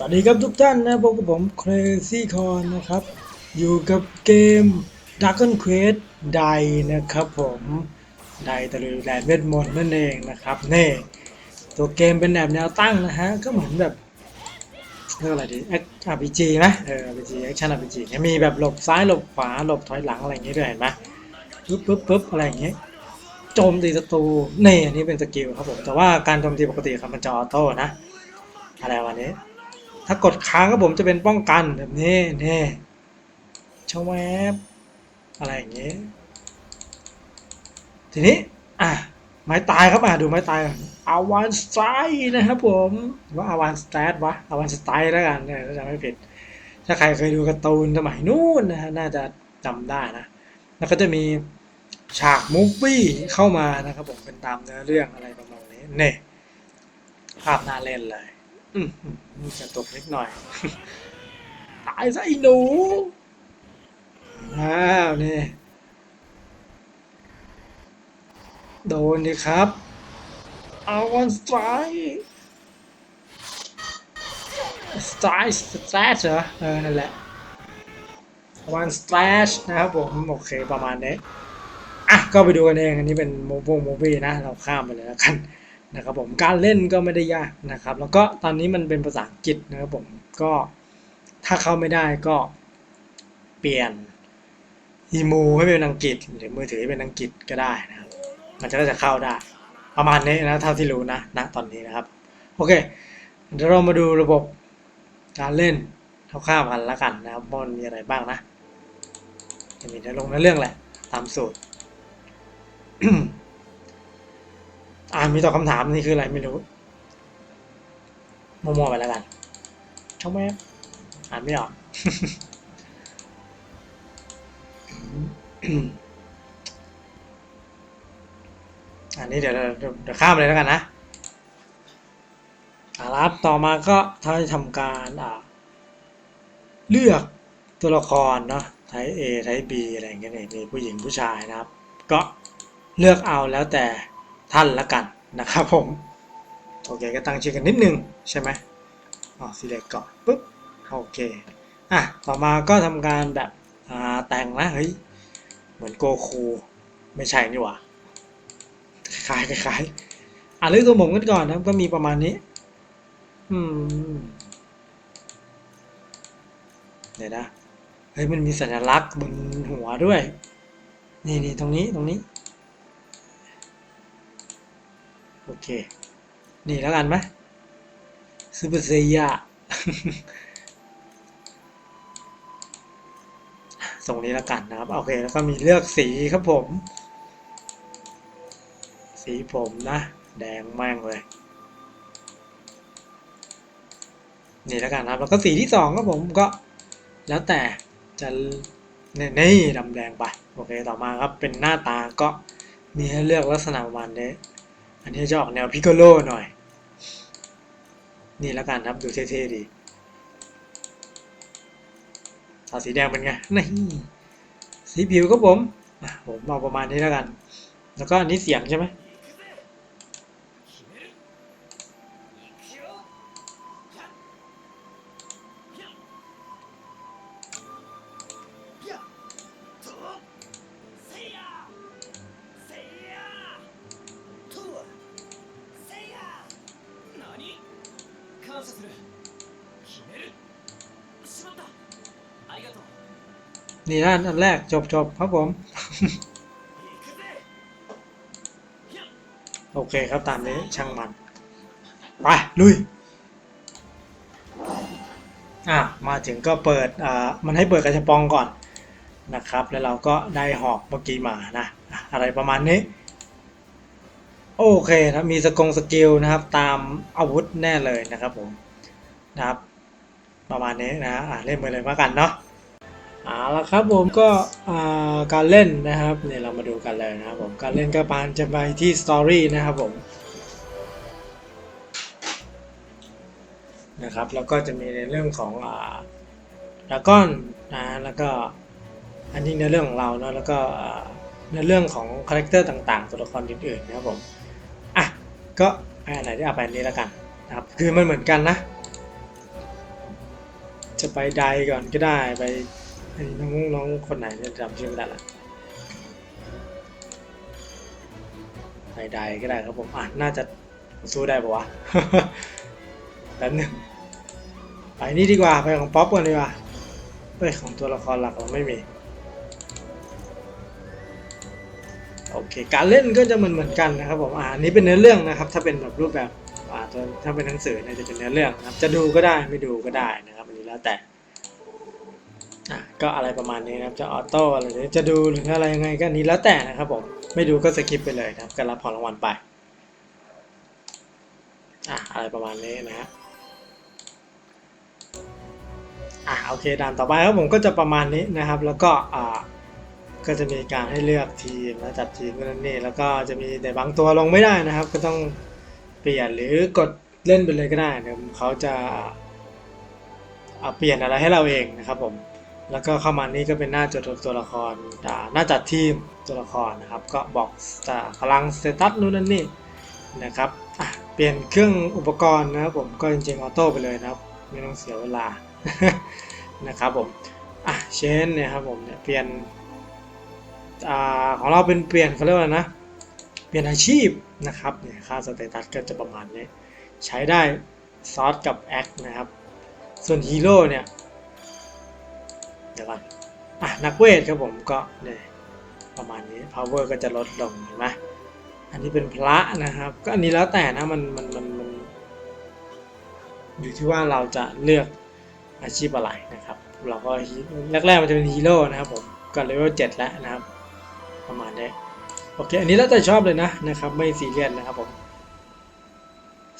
สวัสดีครับทุกท่านนะพบกับผม Crazy Con นะครับ อยู่กับเกม Dragon Quest ไดนะครับผมไดตะลุยแดนเวทมนต์นั่นเองนะครับเน่ตัวเกมเป็นแบบแนวตั้งนะฮะ ก็เหมือนแบบเรียกอะไรดี RPG นะเออ RPG Action RPG เนี่ยมีแบบหลบซ้ายหลบขวาหลบถอยหลังอะไรอย่างงี้ด้วยเห็นไหมปึ๊บปึ๊บปึ๊บอะไรอย่างเงี้ยโจมตีศัตรูนี่อันนี้เป็นสกิลครับผมแต่ว่าการโจมตีปกติครับมันจะออโต้นะอะไรวันนี้ ถ้ากดค้างก็ผมจะเป็นป้องกันแบบนี้นี่ชวแวบอะไรอย่างนี้ทีนี้อะไม้ตายครับอะดูไม้ตายอาวานสไตร์นะครับผมว่าอาวานสแตทวะอาวานสไตร์แล้วกันเนี่ยถ้าจำไม่ผิด ถ้าใครเคยดูการ์ตูนสมัยนู้นนะฮะน่าจะจำได้นะ แล้วก็จะมีฉากมูฟวี่เข้ามานะครับผมเป็นตามเนื้อเรื่องอะไรประมาณนี้เนี่ยภาพน่าเล่นเลย อืมอื มอืมจะตกนิดหน่อย ตายซะไอ้หนูอ้าวนี่โดนดิครับ เอาวันสไตร์สไตร์สแตชเหรอเออนั่นแหละวันสแตชนะครับผม โอเค ประมาณนี้อะก็ไปดูกันเอง อันนี้เป็นโมโบโมบี้นะ เราข้ามไปเลยแล้วกัน นะครับผมการเล่นก็ไม่ได้ยากนะครับ แล้วก็ตอนนี้มันเป็นภาษาอังกฤษนะครับผมก็ถ้าเข้าไม่ได้ก็เปลี่ยนอีมูให้เป็นอังกฤษ หรือมือถือเป็นอังกฤษก็ได้นะครับมันจะก็จะเข้าได้ ประมาณนี้นะเท่าที่รู้นะณตอนนี้นะครับ โอเคเดี๋ยวเรามาดูระบบการเล่นคร่าวๆกันแล้วกันนะครับมันมีอะไรบ้างนะจะมีในลงในเรื่องแหละตามสูตร อ่ามีตอบคำถามนี่คืออะไรไม่รู้มั่วๆไปแล้วกันช่างแม่อ่านไม่ออกอันนี้เดี๋ยวเดี๋ยวข้ามเลยแล้วกันนะอ่ารับต่อมาก็ถ้าจะทำการอ่าเลือกตัวละครเนาะไทย A ไทย B อะไรอย่างเงี้ยนี่มีผู้หญิงผู้ชายนะครับ ก็เลือกเอาแล้วแต่ ท่านละกันนะครับผม โอเคก็ตั้งชื่อกันนิดนึงใช่ไหมอ๋อ select ก่อนปุ๊บโอเคอะต่อมาก็ทำการแบบอ่าแต่งนะเฮ้ยเหมือนโกคูไม่ใช่นี่หว่าคล้ายคล้ายอะเรื่องตัวผมกันก่อนนะก็มีประมาณนี้ อืมเดี๋ยวนะเฮ้ยมันมีสัญลักษณ์บนหัวด้วย นี่นี่ตรงนี้ตรงนี้ โอเค นี่แล้วกันไหมซูเปอร์เซียตรงนี้แล้วกันนะครับ โอเค แล้วก็มีเลือกสีครับผม สีผมนะ แดงแม่งเลย นี่แล้วกันนะครับ แล้วก็สีที่สองครับผมก็แล้วแต่จะนนี่ดำแดงไป โอเค ต่อมาครับ เป็นหน้าตาก็มีให้เลือกลักษณะประมาณนี้ อันนี้จะออกแนวพิกโกโลหน่อย นี่แล้วกันครับดูเท่ๆดีตาสีแดงเป็นไงนี่สีผิวก็ผมผมเอาประมาณนี้แล้วกัน แล้วก็อันนี้เสียงใช่ไหม นี่นะอันแรกจบจบครับผม โอเคครับตามนี้ช่างมัน ไปลุยอะมาถึงก็เปิดอ่ามันให้เปิดกระชับปองก่อนนะครับ แล้วเราก็ได้หอกเมื่อกี้มานะ อะไรประมาณนี้ โอเคครับมีสกงสกิลนะครับ ตามอาวุธแน่เลยนะครับผมนะครับ ประมาณนี้นะอะเล่นไปเลยมากันเนาะ เอาละครับผมก็การเล่นนะครับเนี่ยเรามาดูกันเลยนะครับผมการเล่นก็ปานจะไปที่สตอรี่นะครับผมนะครับแล้วก็จะมีในเรื่องของอ่าดราก้อนนะแล้วก็อันนี้ในเรื่องของเราเนาะแล้วก็ในเรื่องของคาแรคเตอร์ต่างๆ ตัวละครอื่นๆนะครับผมอะก็ให้อะไรที่เอาไปนี้แล้วกันนะครับคือมันเหมือนกันนะ จะไปใดก่อนก็ได้ไป น้องน้องคนไหนเนี่ยจำชื่อไม่ได้ละใดก็ได้ครับผมอะน่าจะสู้ได้ปะวะแป๊บนึงไปนี่ดีกว่าไปของป๊อปก่อนดีกว่าเฮ้ยของตัวละครหลักเราไม่มีโอเคการเล่นก็จะเหมือนเหมือนกันนะครับผมอ่านนี้เป็นเนื้อเรื่องนะครับ ถ้าเป็นแบบรูปแบบอ่าถ้าถ้าเป็นหนังสือเนี่ยจะเป็นเนื้อเรื่องนะครับ จะดูก็ได้ไม่ดูก็ได้นะครับอันนี้แล้วแต่ อะก็อะไรประมาณนี้นะครับจะออโต้อะไรหรือจะดูหรืออะไรยังไงก็นี้แล้วแต่นะครับผมไม่ดูก็สกิปไปเลยนะครับก็รับของรางวัลไปอะอะไรประมาณนี้นะฮะอะโอเคด่านต่อไปครับผมก็จะประมาณนี้นะครับ แล้วก็อ่าก็จะมีการให้เลือกทีมและจัดทีมนั่นนี่แล้วก็จะมีแต่บางตัวลงไม่ได้นะครับ ก็ต้องเปลี่ยนหรือกดเล่นไปเลยก็ได้นะเขาจะเอาเปลี่ยนอะไรให้เราเองนะครับผม แล้วก็เข้ามานี่ก็เป็นหน้าจดตัวละครหน้าจัดทีมตัวละครนะครับ ก็บอกอ่าพลังสเตตัสนู่นนั่นนี่นะครับเปลี่ยนเครื่องอุปกรณ์นะครับผมก็จริงๆออโต้ไปเลยนะครับ ไม่ต้องเสียเวลานะครับผมอะเชนเนี่ยครับผมเนี่ยเปลี่ยนอของเราเป็นเปลี่ยนเขาเรียกว่านะ เปลี่ยนอาชีพนะครับเนี่ยค่าสเตตัสก็จะประมาณนี้ ใช้ได้ซอสกับแอคนะครับ ส่วนฮีโร่เนี่ย เดี๋ยวก่อนอะนักเวทครับผมก็เนี่ยประมาณนี้ power ก็จะลดลงเห็นไหมอันนี้เป็นพระนะครับ ก็อันนี้แล้วแต่นะมันมันมันมันอยู่ที่ว่าเราจะเลือกอาชีพอะไรนะครับ เราก็แรกๆมันจะเป็นฮีโร่นะครับผมก็เลเวล7แล้วนะครับ ประมาณนี้โอเค อันนี้แล้วแต่ชอบเลยนะนะครับ ไม่ซีเรียสนะครับผม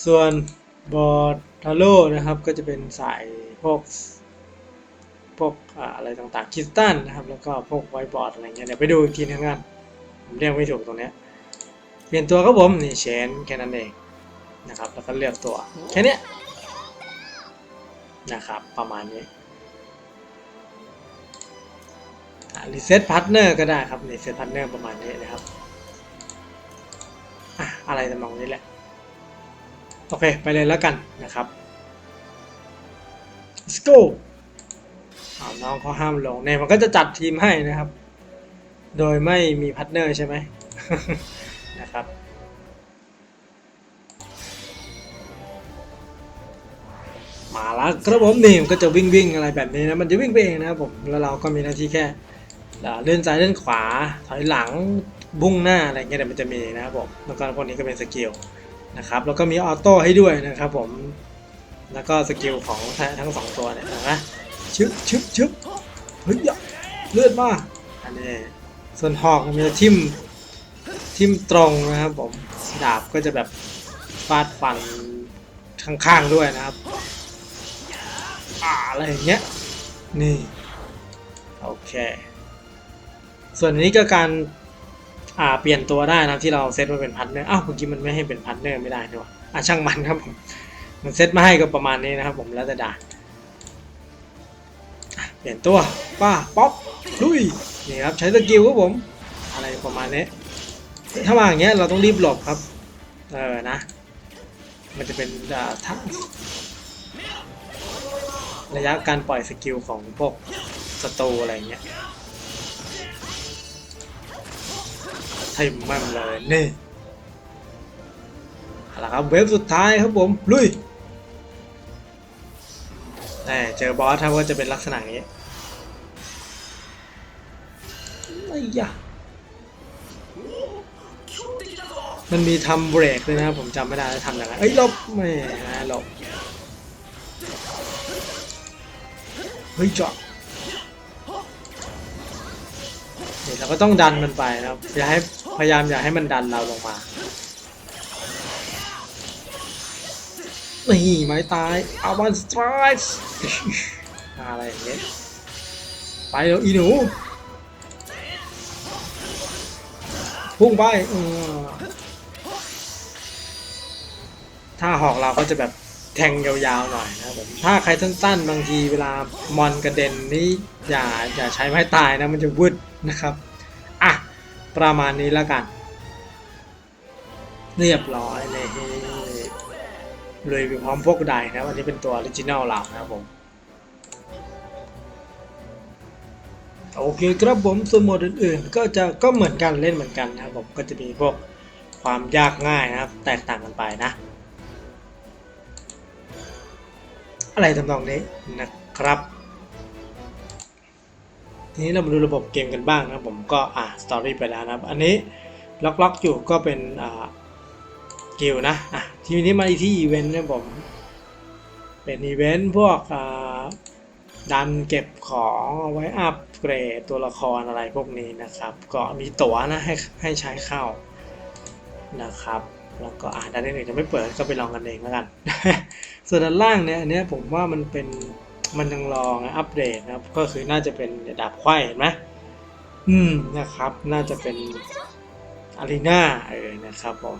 ส่วนบอร์ทาโร่นะครับก็จะเป็นสายพวก พวกอะไรต่างๆคิสตัลนะครับ แล้วก็พวกไวบอร์ดอะไรเงี้ยเดี๋ยวไปดูอีกทีนึงกันผมเรียกไม่ถูกตรงเนี้ยเปลี่ยนตัวครับผมนี่เชนแค่นั้นเองนะครับ แล้วก็เลือกตัวแค่นี้นะครับประมาณนี้รีเซ็ตพาร์ทเนอร์ก็ได้ครับรีเซ็ตพาร์ทเนอร์ประมาณนี้นะครับอะอะไรทำนองนี้แหละ โอเค ไปเลยแล้วกันนะครับ let's go น้องเขาห้ามลงเนี่ยมันก็จะจัดทีมให้นะครับ โดยไม่มีพาร์ทเนอร์ใช่ไหมนะครับมาแล้วครับผมนี่มันก็จะวิ่งวิ่งอะไรแบบนี้นะมันจะวิ่งไปเองนะครับผมแล้วเราก็มีหน้าที่แค่เลื่อนซ้ายเลื่อนขวาถอยหลังบุ้งหน้าอะไรเงี้ยเดี๋ยวมันจะมีนะครับผมแล้วก็พวกนี้ก็เป็นสกิลนะครับแล้วก็มีออโต้ให้ด้วยนะครับผมแล้วก็สกิลของทั้งสองตัวเนี่ยนะ ชึบชึบชึบเฮ้ยเลือดมากอันนี้ส่วนหอกมันจะทิ่มทิ่มตรงนะครับผมดาบก็จะแบบฟาดฟันข้างๆด้วยนะครับอาอะไรอย่างเงี้ยนี่โอเค ส่วนนี้ก็การอ่าเปลี่ยนตัวได้นะที่เราเซตมาเป็นพันเนอร์อ้าวเมื่อกี้มันไม่ให้เป็นพันเนอร์ไม่ได้ด้วยอะช่างมันครับผมมันเซตมาให้ก็ประมาณนี้นะครับผมแล้วแต่ด่านอะ เปลี่ยนตัวป้าป๊อปลุยนี่ครับใช้สกิลครับผมอะไรประมาณนี้ถ้ามาอย่างเงี้ยเราต้องรีบหลบครับเออนะ มันจะเป็นอ่าทักระยะการปล่อยสกิลของพวกศัตรูอะไรเงี้ยทิมมันเลยนี่เอาละครับเวฟสุดท้ายครับผมลุย เจอบอสครับก็จะเป็นลักษณะนี้ไอ้ยะมันมีทำเบรกเลยนะครับผมจำไม่ได้แล้วทำยังไงเอ้ยลบไม่หลบเฮ้ยจาะนี่เราก็ต้องดันมันไปนะครับอย่าให้พยายามอย่าให้มันดันเราลงมา นี่ไม้ตายเอาวันสไตรส์อะไรอย่างเงี้ยไปแล้วอีหนูพุ่งไปถ้าหอกเราก็จะแบบแทงยาวๆหน่อยนะครับผมถ้าใครสั้นๆ บางทีเวลามอนกระเด็นนี่อย่าอย่าใช้ไม้ตายนะมันจะวืดนะครับ อะ ประมาณนี้แล้วกัน เรียบร้อยเลย เลยไปพร้อมพวกใดนะอันนี้เป็นตัวออริจินัลเรานะครับผมโอเคครับผมส่วนโหมดอื่นๆ ก็จะก็เหมือนกันเล่นเหมือนกันนะครับผมก็จะมีพวกความยากง่ายนะครับ แตกต่างกันไปนะ อะไรทำนองนี้นะครับทีนี้เรามาดูระบบเกมกันบ้างนะครับผมก็อ่าสตอรี่ไปแล้วนะครับ อันนี้ล็อกๆอยู่ก็เป็นอ่ากิลนะอะ ทีนี้มาที่อีเวนต์นะผมเป็นอีเวนต์พวกดันเก็บของเอาไว้อัปเกรดตัวละครอะไรพวกนี้นะครับ ก็มีตั๋วนะให้ให้ใช้เข้านะครับ แล้วก็อ่าด้านอื่นๆจะไม่เปิดก็ไปลองกันเองแล้วกัน ส่วนด้านล่างเนี่ยอันเนี้ยผมว่ามันเป็นมันยังรองอัปเดตนะครับ ก็คือน่าจะเป็นดาบไขว้เห็นไหมอืมนะครับ น่าจะเป็นอารีนาเออนะครับผม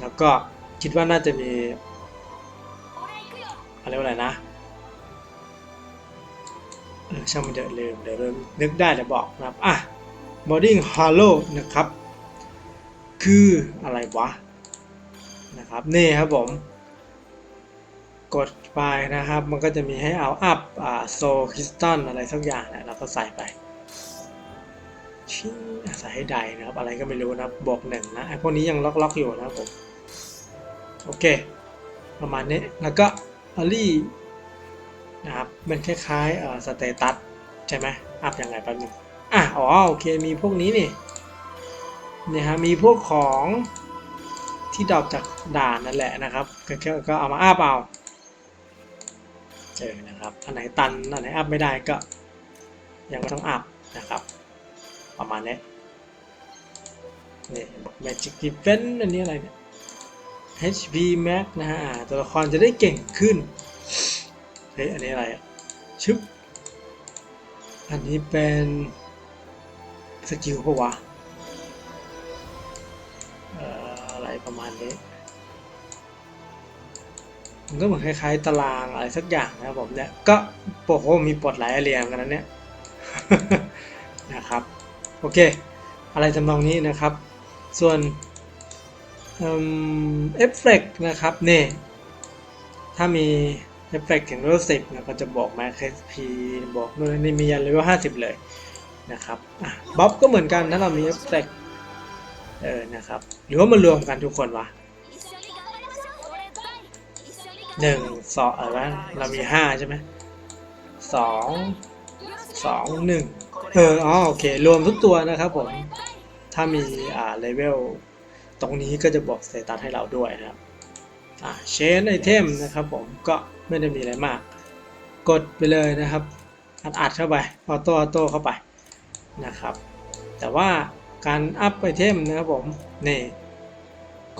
แล้วก็ คิดว่าน่าจะมีอะไรว่าอะไรนะเออช่างมันเดี๋ยวลืมเดี๋ยวเริ่มนึกได้เดี๋ยวบอกนะครับอะ boarding hollow นะครับ คืออะไรวะนะครับนี่ครับผม กดไปนะครับ มันก็จะมีให้เอาอัพอ่าโซคริสตัลอะไรสักอย่างนี่ยเราก็ใส่ไปชิ้นใส่ให้ใดนะครับ อะไรก็ไม่รู้นะครับบวกหนึ่งนะไอพวกนี้ยังล็อกๆอยู่นะครับผม โอเค ประมาณนี้ แล้วก็อลี่นะครับมันคล้ายๆเอ่อสเตตัสใช่ไหมอัพยังไงแป๊บนึงอะอ๋อโอเคมีพวกนี้นี่เนี่ยฮะมีพวกของที่ดรอปจากด่านนั่นแหละนะครับก็ก็ก็เอามาอัพเอาเจอนะครับอันไหนตันอันไหนอัพไม่ได้ก็ยังไม่ต้องอัพนะครับ ประมาณนี้นี่ Magic Defense อันนี้อะไรเนี่ย HP Max นะฮะตัวละครจะได้เก่งขึ้น เฮ้ย อันนี้อะไรอะ ชึบ อันนี้เป็นสกิลปะวะอ่ออะไรประมาณนี้ มันก็เหมือนคล้ายๆ ตารางอะไรสักอย่างนะครับผมเนี่ย ก็โอ้โหมีปลดหลายเรียงกันนะเนี่ย นะครับ โอเค อะไรจำนองนี้นะครับ ส่วน เอฟเฟกนะครับนี่ถ้ามีเอฟเฟกถึงเลเวลสิบนะก็จะบอกมา XP บอกนู่นนี่มียันเลเวลห้าสิบเลยนะครับบ๊อบก็เหมือนกันถ้าเรามีเอฟเฟกเออนะครับหรือว่ามันรวมกันทุกคนวะหนึ่งสองอะไรวะเรามีห้าใช่ไหมสองสองหนึ่งเอออ๋อโอเค รวมทุกตัวนะครับผม ถ้ามีอ่าเลเวล ตรงนี้ก็จะบอกสเตตัสให้เราด้วยนะครับอ่าเชนไอเทมนะครับผมก็ไม่ได้มีอะไรมาก กดไปเลยนะครับ อัดอัดเข้าไปออโต้ออโต้เข้าไปนะครับ แต่ว่าการอัพไอเทมนะครับผมนี่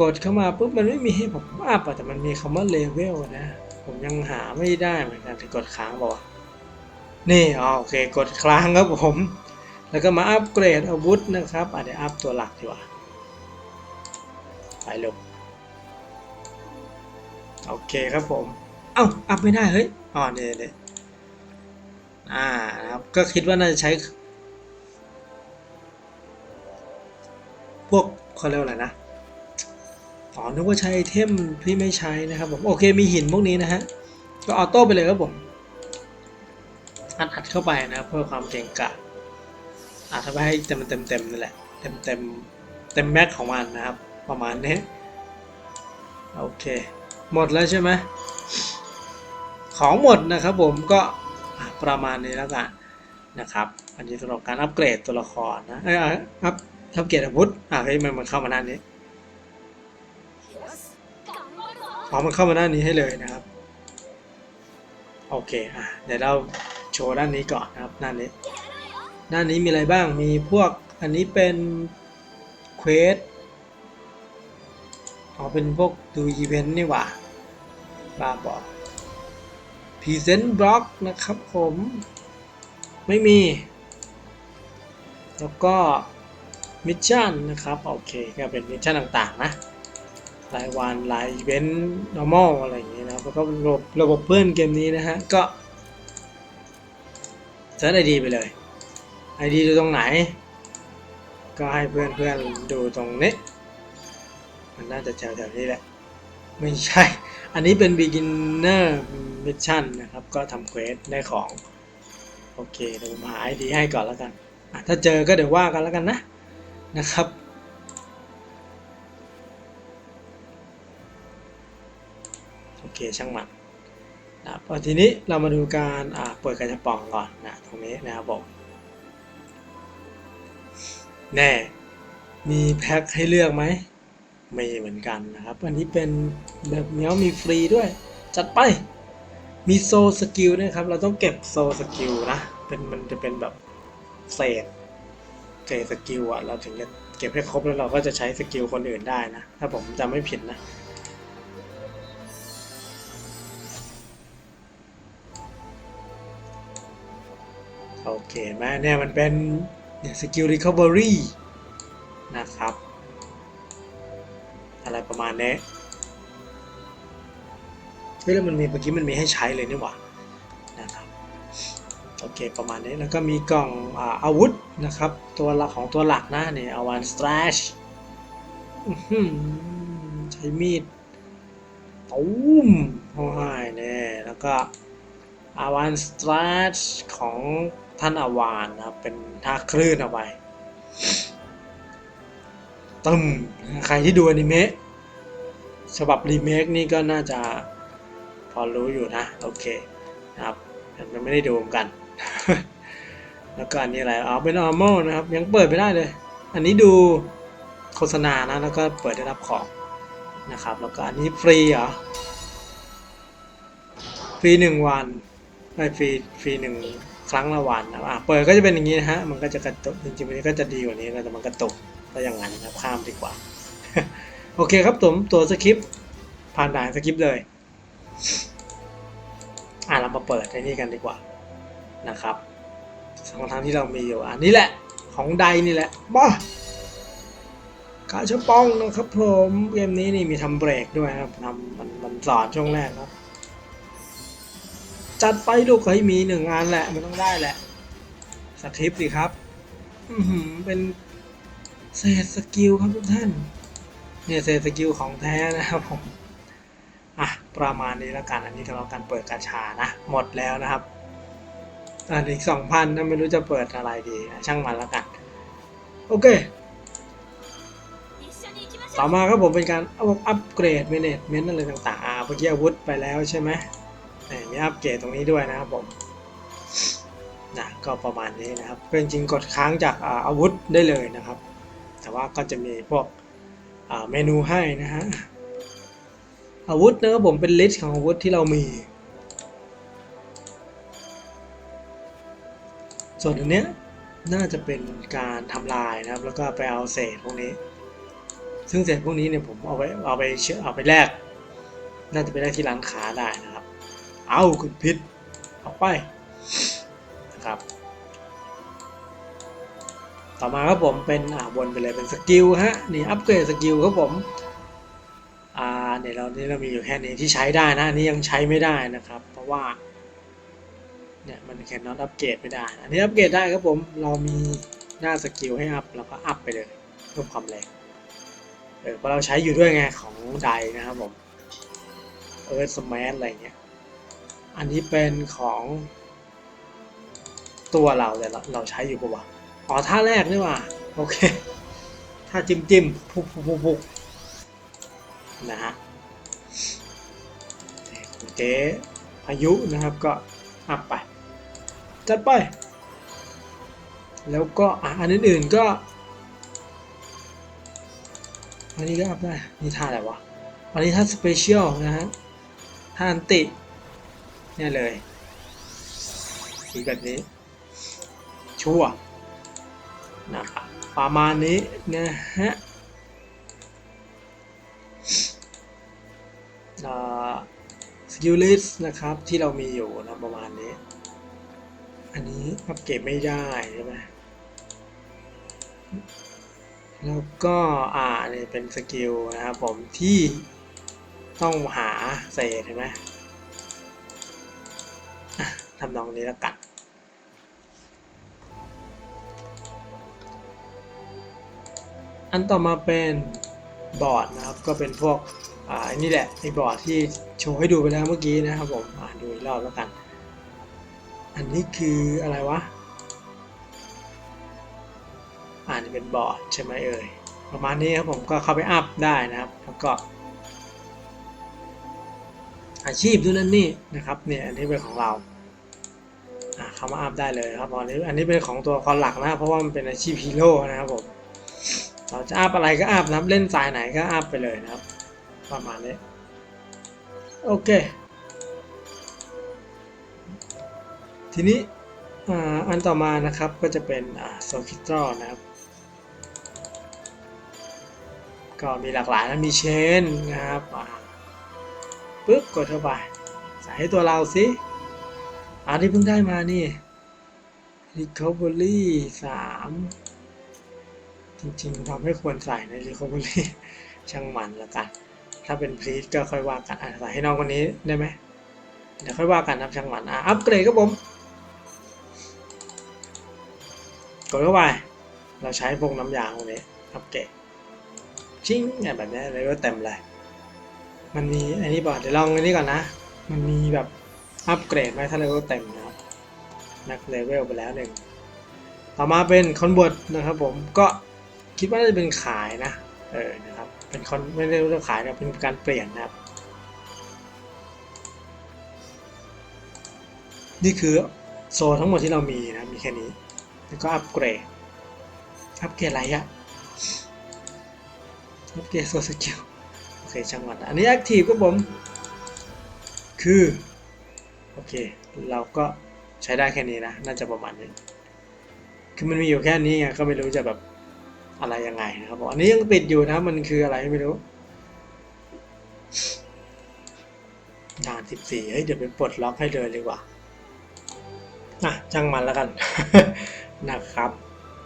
กดเข้ามาปุ๊บมันไม่มีให้ผมอัพอะแต่มันมีคำว่าเลเวลนะ ผมยังหาไม่ได้เหมือนกันที่กดค้างบอกนี่โอเคกดค้างครับผม แล้วก็มาอัปเกรดอาวุธนะครับอะเดียอัพตัวหลักดีกว่า ไปลงโอเคครับผม เอ้า อัพไม่ได้ เฮ้ย อ๋อเนี่ยเนี่ยอ่านะครับ ก็คิดว่าน่าจะใช้ พวกเขาเรียกว่าอะไรนะ อ๋อ นึกว่าใช้ไอเทมที่ไม่ใช้นะครับผม โอเค มีหินพวกนี้นะฮะ ก็ออโต้ไปเลยครับผม อัดอัดเข้าไปนะเพื่อความเก่งกาจอัดเข้าไปให้เต็มเต็มเต็มนั่นแหละ เต็มเต็มเต็มแม็กของมันนะครับ ประมาณนี้ โอเค หมดแล้วใช่ไหมของหมดนะครับผมก็ประมาณนี้แล้วกันนะครับ อันนี้สำหรับการอัปเกรดตัวละครนะเอ้ยอัพอัปเกรดอาวุธอะเฮ้ยมันมันเข้ามาหน้านี้อ๋อมันเข้ามาหน้านี้ให้เลยนะครับ โอเคอะเดี๋ยวเราโชว์ด้านนี้ก่อนนะครับด้านนี้ด้านนี้มีอะไรบ้างมีพวกอันนี้เป็นเควส อ๋อเป็นพวกดูอีเวนต์นี่หว่าบ้าบอกพรีเซนต์บล็อกนะครับผมไม่มี แล้วก็มิชชั่นนะครับโอเคก็เป็นมิชชั่นต่างๆนะรายวันรายอีเวนต์ normal อะไรอย่างนี้นะครับแล้วก็ระบบระบบเพื่อนเกมนี้นะฮะ ก็เซิร์ชไอดีไปเลยไอดีดูตรงไหน ก็ให้เพื่อนเพื่อนๆดูตรงนี้ มันน่าจะแถวๆนี้แหละ ไม่ใช่ อันนี้เป็น beginner mission นะครับ ก็ทำเควสได้ของ โอเคเดี๋ยวผมหาไอดีให้ก่อนแล้วกัน ถ้าเจอก็เดี๋ยวว่ากันแล้วกันนะ นะครับโอเคช่างมันนะพอทีนี้เรามาดูการอ่าเปิดกระป๋องก่อนนะตรงนี้นะครับผมแน่ มีแพ็คให้เลือกไหม มีเหมือนกันนะครับ อันนี้เป็นแบบเนี้ยมีฟรีด้วย จัดไป มีโซสกิลนะครับ เราต้องเก็บโซสกิลนะ เป็นมันจะเป็นแบบเศษเศษสกิลอะเราถึงจะเก็บให้ครบแล้วเราก็จะใช้สกิลคนอื่นได้นะ ถ้าผมจำไม่ผิดนะโอเคแม่เนี่ยมันเป็นสกิล recovery นะครับ ประมาณนี้เฮ้ยแล้วมันมีเมื่อกี้มันมีให้ใช้เลยนี่หว่านะครับโอเคประมาณนี้แล้วก็มีกล่องอาอาวุธนะครับ ตัวหลักของตัวหลักนะนี่อวันสตรชใช้มีดตุ้มโอ้ยเนี่ยแล้วก็อาวันสตรชของท่านอาวานนะครับเป็นท่าคลื่นเอาไว้ตึมใครที่ดูอนิเมะ ฉบับรีเมคนี่ก็น่าจะพอรู้อยู่นะ โอเคนะครับมันไม่ได้ดูเหมือนกัน แล้วก็อันนี้อะไรอ๋อเป็น normal นะครับ ยังเปิดไม่ได้เลย อันนี้ดูโฆษณานะ แล้วก็เปิดได้รับของนะครับ แล้วก็อันนี้ฟรีเหรอ ฟรีหนึ่งวันไม่ฟรีฟรีหนึ่งครั้งละวันนะอะเปิดก็จะเป็นอย่างนี้นะฮะ มันก็จะกระตุกจริงๆมันก็จะดีกว่านี้นะแต่มันกระตุกก็อย่างนั้นนะข้ามดีกว่า โอเคครับผมตัวสคริปต์ผ่านด่านสคริปต์เลย อะเรามาเปิดไอ้นี่กันดีกว่านะครับสองทางที่เรามีอยู่อันนี้แหละของใดนี่แหละบ้ากาชาปองนะครับผมเกมนี้นี่มีทำเบรกด้วยนะครับทำมันมันสอนช่วงแรกครับ จัดไปลูกให้มีหนึ่งงานแหละมันต้องได้แหละสคริปต์สิครับ อือหือเป็นเศษสกิลครับทุกท่าน เนี่ยเซสกิลของแท้นะครับผมอะประมาณนี้แล้วกันอันนี้ก็เราการเปิดกระชานะ หมดแล้วนะครับอันอีกสองพันนะไม่รู้จะเปิดอะไรดีช่างมันแล้วกัน โอเค ต่อมาครับผมเป็นการอัปเกรดเมเนจเมนต์อะไรต่างๆอาเมื่อาวุธไปแล้วใช่ไหมนี่มีอัปเกรดตรงนี้ด้วยนะครับผมนะก็ประมาณนี้นะครับเป็นจริงกดค้างจากอาวุธได้เลยนะครับ แต่ว่าก็จะมีพวก เมนูให้นะฮะอาวุธนะครับผมเป็นลิสต์ของอาวุธที่เรามี ส่วนอันเนี้ยน่าจะเป็นการทำลายนะครับ แล้วก็ไปเอาเศษพวกนี้ ซึ่งเศษพวกนี้เนี่ยผมเอาไปเอาไปเชื่อเอาไปแลกน่าจะไปแลกที่ร้านค้าได้นะครับ เอาคุณพิษเอาไปนะครับ ต่อมาครับผมเป็นอ่าบนไปเลยเป็นสกิลฮะนี่อัปเกรดสกิลครับผมอ่าเนี่ยเรานี่เรามีอยู่แค่นี้ที่ใช้ได้นะอันนี้ยังใช้ไม่ได้นะครับ เพราะว่าเนี่ยมันแค่นอตอัปเกรดไม่ได้ อันนี้อัปเกรดได้ครับผมเรามีหน้าสกิลให้อัพเราก็อัพไปเลยเพิ่มความแรงเออเพราะเราใช้อยู่ด้วยไงของไดนะครับผมเออสมัอะไรเงี้ยอันนี้เป็นของตัวเราแต่เราเราใช้อยู่ปะวะ อ๋อท่าแรกนี่ว่า โอเค ท่าจิ้มจิ้มพุกพุกพุกนะฮะเจ๊พายุนะครับก็อัพไป จัดไป แล้วก็อะอันอื่นๆก็ อันนี้ก็อัพได้ นี่ท่าอะไรวะ อันนี้ท่าสเปเชียลนะฮะ ท่าอันติ เนี่ยเลยมีแบบนี้ ชั่ว นะครับประมาณนี้นะฮะสกิลลิสนะครับที่เรามีอยู่นะประมาณนี้ อันนี้อัปเกรดไม่ได้ใช่ไหมแล้วก็อ่านี่เป็นสกิลนะครับผมที่ต้องหาเศษใช่ไหมทำนองนี้แล้วกัน อันต่อมาเป็นบอร์ดนะครับ ก็เป็นพวกอ่านี่แหละไอ้บอร์ดที่โชว์ให้ดูไปแล้วเมื่อกี้นะครับผมอ่าดูอีกรอบแล้วกัน อันนี้คืออะไรวะอ่านเป็นบอร์ดใช่ไหมเอ่ยประมาณนี้ครับผมก็เข้าไปอัพได้นะครับ แล้วก็ อาชีพด้วยนั่นนี่นะครับเนี่ยอันนี้เป็นของเราอ่าเข้ามาอัพได้เลยครับตอนนี้อันนี้เป็นของตัวละครหลักนะเพราะว่ามันเป็นอาชีพฮีโร่นะครับผม เราจะอัพอะไรก็อัพนะครับเล่นสายไหนก็อัพไปเลยนะครับ ประมาณนี้ โอเค ทีนี้อันต่อมานะครับก็จะเป็นโซคิตรอนะครับ ก็มีหลากหลายนะมีเชนนะครับปึ๊บกดเข้าไป ใส่ให้ตัวเราสิอันที่เพิ่งได้มานี่ Recovery 3 จริงๆเราไม่ควรใส่ใน Recovery ช่างมันแล้วกัน ถ้าเป็นพีทก็ค่อยว่ากันอะใส่ให้น้องคนนี้ได้ไหมเดี๋ยวค่อยว่ากันนะครับช่างมันอะอัปเกรดครับผมกดเข้าไปเราใช้พวกน้ำยางพวกนี้อัปเกรดชิงเนี่ยแบบนี้เลยก็เต็มเลยมันมีอันนี้บอกเดี๋ยวลองอันนี้ก่อนนะ มันมีแบบอัปเกรดไหมถ้าเลเวลเต็มนะครับแม็กเลเวลไปแล้วหนึ่งต่อมาเป็นคอนเวิร์ตนะครับผมก็ คิดว่าน่าจะเป็นขายนะ เออ นะครับ เป็นคอนไม่ได้เรื่องขายนะ เป็นการเปลี่ยนนะครับ นี่คือโซนทั้งหมดที่เรามีนะ มีแค่นี้ แล้วก็อัปเกรด อัปเกรดอะไรอะอัปเกรดโซสกิลโอเคช่างมันอันนี้แอคทีฟครับผม คือ โอเค เราก็ใช้ได้แค่นี้นะ น่าจะประมาณนี้ คือมันมีอยู่แค่นี้ไง ก็ไม่รู้จะแบบ อะไรยังไงนะครับอันนี้ยังปิดอยู่นะมันคืออะไรไม่รู้ด่านสิบสี่เฮ้ยเดี๋ยวไปปลดล็อกให้เลยดีกว่าอะจ้างมันแล้วกันนะครับ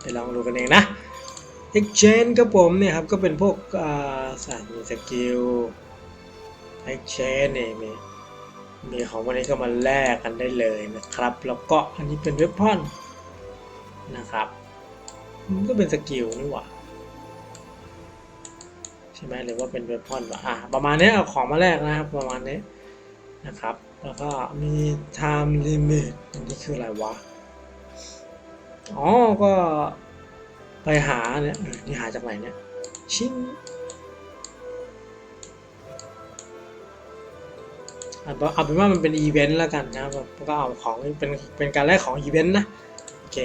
ไปลองดูกันเองนะ Exchange ครับผมเนี่ยครับก็เป็นพวกสายมีสกิล Exchange เนี่ยมีมีของวันนี้ก็มาแลกกันได้เลยนะครับ แล้วก็อันนี้เป็นเว็บพอนนะครับ มันก็เป็นสกิลนี่หว่าใช่ไหมหรือว่าเป็นเวพอนวะอะประมาณนี้เอาของมาแลกนะครับ ประมาณนี้นะครับ แล้วก็มี time limit อันนี้คืออะไรวะ อ๋อ ก็ไปหาเนี่ยนี่หาจากไหนเนี่ย ชิ้นเอาเป็นเอาเป็นว่ามันเป็นอีเวนต์แล้วกันนะครับก็เอาของเป็นเป็นการแลกของอีเวนต์นะ โอเค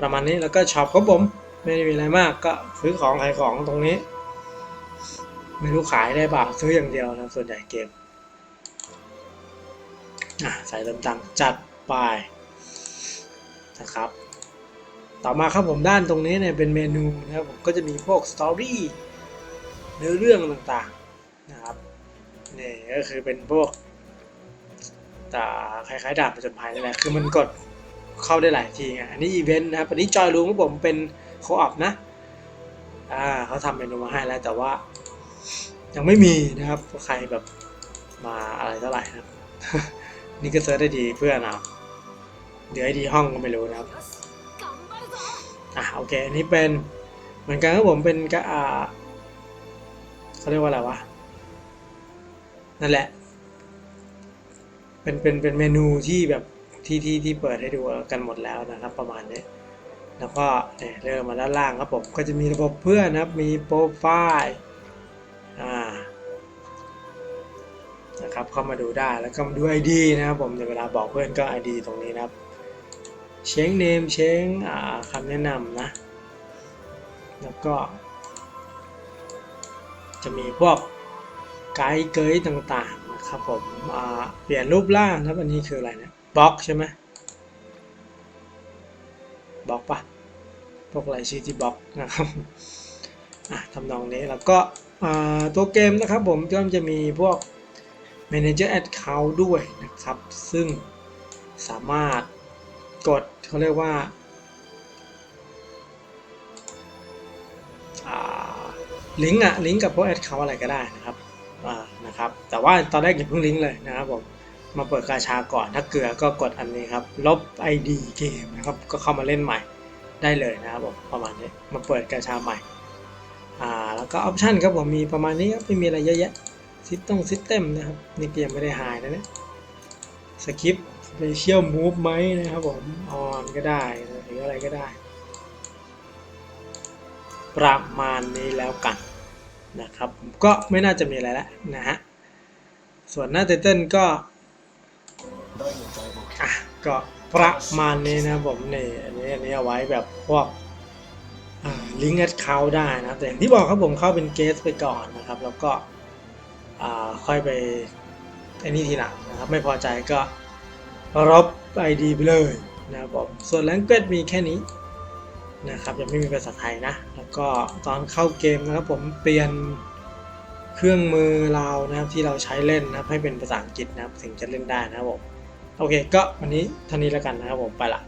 ประมาณนี้แล้วก็ช็อปครับผมไม่ได้มีอะไรมากก็ซื้อของขายของตรงนี้ ไม่รู้ขายได้เปล่าซื้ออย่างเดียวนะส่วนใหญ่เกมอะใส่เติมตังจัดไปนะครับ ต่อมาครับผมด้านตรงนี้เนี่ยเป็นเมนูนะครับผมก็จะมีพวกสตอรี่เนื้อเรื่องต่างๆนะครับนี่ก็คือเป็นพวกแต่คล้ายๆดาบประจนภัยนี่แหละคือมันกด เข้าได้หลายทีไงอันนี้อีเวนต์นะครับอันนี้จอยรู้ว่าผมเป็นโคออฟนะอ่าเขาทำเมนูมาให้แล้วแต่ว่า ยังไม่มีนะครับใครแบบมาอะไรเท่าไหร่นะนี่ก็เซิร์ชได้ดีเพื่อนเอาเดี๋ยวไอดีห้องก็ไม่รู้นะครับอ่าโอเคอันนี้เป็นเหมือนกันครับผมเป็นก็อ่าเขาเรียกว่าอะไรวะนั่นแหละ เป็นเป็นเป็นเมนูที่แบบ ที่ที่ที่เปิดให้ดูกันหมดแล้วนะครับ ประมาณนี้แล้วก็เริ่มมาด้านล่างครับผมก็จะมีระบบเพื่อนนะครับมีโปรไฟล์อ่านะครับเข้ามาดูได้แล้วก็มาดู ID นะครับผมในเวลาบอกเพื่อนก็ ID ตรงนี้นะครับ เช้งเนมเช้งอ่าคำแนะนำนะ แล้วก็ จะมีพวกไกด์เกยต่างๆนะครับผมเปลี่ยนรูปร่างนะครับอันนี้คืออะไรเนะ บล็อกใช่ไหมบล็อกปะพวกรายชื่อที่บล็อกนะครับอะทำนองนี้แล้วก็ตัวเกมนะครับผมก็จะมีพวก Manager Account ด้วยนะครับ ซึ่งสามารถกดเขาเรียกว่าลิงก์อะลิงก์กับพวกแอดเขาอะไรก็ได้นะครับอ่านะครับ แต่ว่าตอนแรกอย่าเพิ่งลิงก์เลยนะครับผม มาเปิดกาชาก่อนถ้าเกลือก็กดอันนี้ครับ ลบ ID เกมนะครับ ก็เข้ามาเล่นใหม่ได้เลยนะครับผมประมาณนี้มาเปิดกาชาใหม่อ่าแล้วก็ออปชันครับผมมีประมาณนี้ครับไม่มีอะไรเยอะแยะซิสต้องซิสเต็มนะครับนี่ก็ยัไม่ได้หายนะเนี่ยสคริปสเชี่ยวมูฟไหมนะครับผมออนก็ได้หรืออะไรก็ได้ ประมาณนี้แล้วกันนะครับก็ไม่น่าจะมีอะไรแล้วนะฮะส่วนหน้าเตเติลก็ อะก็ประมาณนี้นะครับผมเนี่ยอันนี้อันนี้เอาไว้แบบพวกลิงก์แอดเคาได้นะแต่อย่างที่บอกครับผมเข้าเป็นเกสไปก่อนนะครับ แล้วก็ค่อยไปไอ้นี่ทีหลังนะครับ ไม่พอใจก็รบ ID ไปเลยนะครับผมส่วนแลงเก e มีแค่นี้นะครับยังไม่มีภาษาไทยนะ แล้วก็ตอนเข้าเกมนะครับผมเปลี่ยนเครื่องมือเรานะครับที่เราใช้เล่นนะครับให้เป็นภาษาอังกฤษนะครับถึงจะเล่นได้นะครับผม โอเค ก็วันนี้เท่านี้แล้วกันนะครับผมไปละ